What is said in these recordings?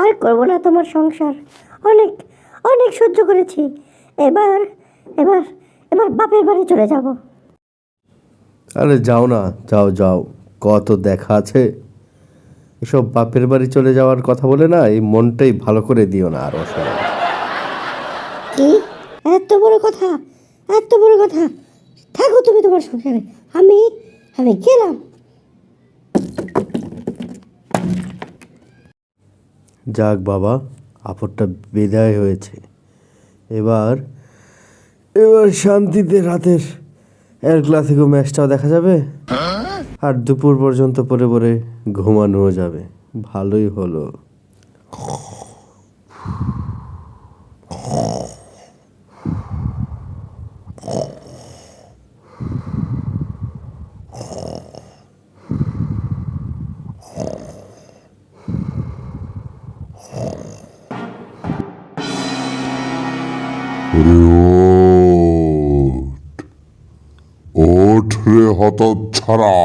আর করব না তোমার সংসার। অনেক অনেক সহ্য করেছি। এবার এবার এবার বাপের বাড়ি চলে যাব। আরে যাও না যাও যাও। কত দেখা আছে। এসব বাপের বাড়ি চলে যাওয়ার কথা বলে না এই মনটাই ভালো করে দিও না আর অসময় কি? এত বড় কথা এত বড় কথা। থাকো তুমি তোমার সংসারে। আমি আমি গেলাম। যাক বাবা আপদটা বিদায় হয়েছে। এবার এবার শান্তিতে রাতের এক ক্লাসিকো ম্যাচটাও দেখা যাবে? আর দুপুর পর্যন্ত পরে পরে ঘুমানোও যাবে। ভালোই হলো। ওঠ রে হত ছাড়া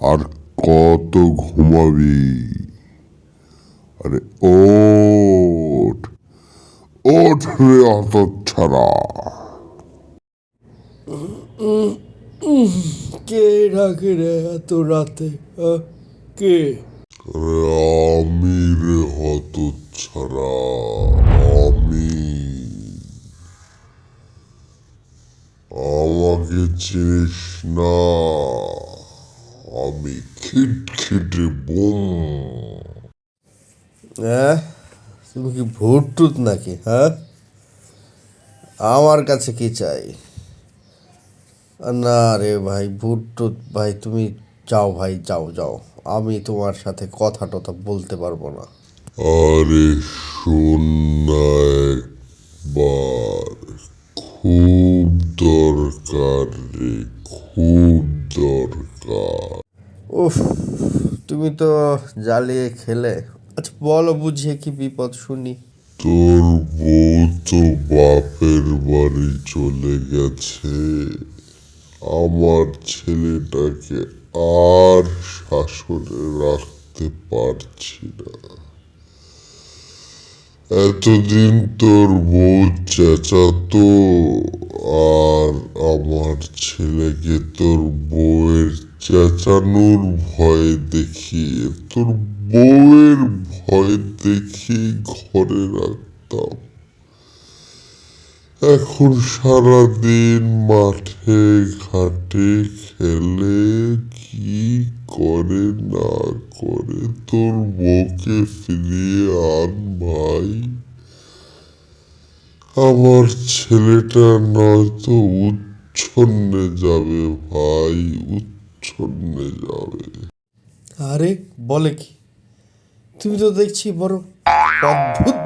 আর কত ঘুমাবি? আরে ওঠ। ওঠ রে হত ছাড়া কে ডাকে রে এত রাতে? কে? আমি রে হত ছাড়া চিনিস না? আমি খিটখিটে বোম হ্যাঁ? তুমি কি ভূত টুত নাকি হ্যাঁ? আমার কাছে কি চাই? না রে ভাই ভূত টুত ভাই তুমি যাও ভাই যাও যাও। আমি তোমার সাথে কথা টথা বলতে পারব না। আরে শোন না উফ, তুমি তো জ্বালিয়ে খেলে। আচ্ছা বলো বুঝিয়ে কি বিপদ শুনি। তোর বউ তো বাপের বাড়ি চলে গেছে। আমার ছেলেটাকে আর শাসনে রাখতে পারছি না। এতদিন তোর বউ চেঁচাতো, আর আমার ছেলেকে তোর চেঁচানোর ভয় দেখিয়ে তোর বউয়ের ভয় দেখিয়ে ঘরে রাখতাম এখন সারাদিন মাঠে ঘাটে খেলে কি করে না করে তোর বউকে ফিরিয়ে আন ভাই? আমার ছেলেটা নয়তো উচ্ছন্নে যাবে ভাই উচ্ছন্নে যাবে আরে। বলে কি? তুমি তো দেখছি বড় অদ্ভুত ভূত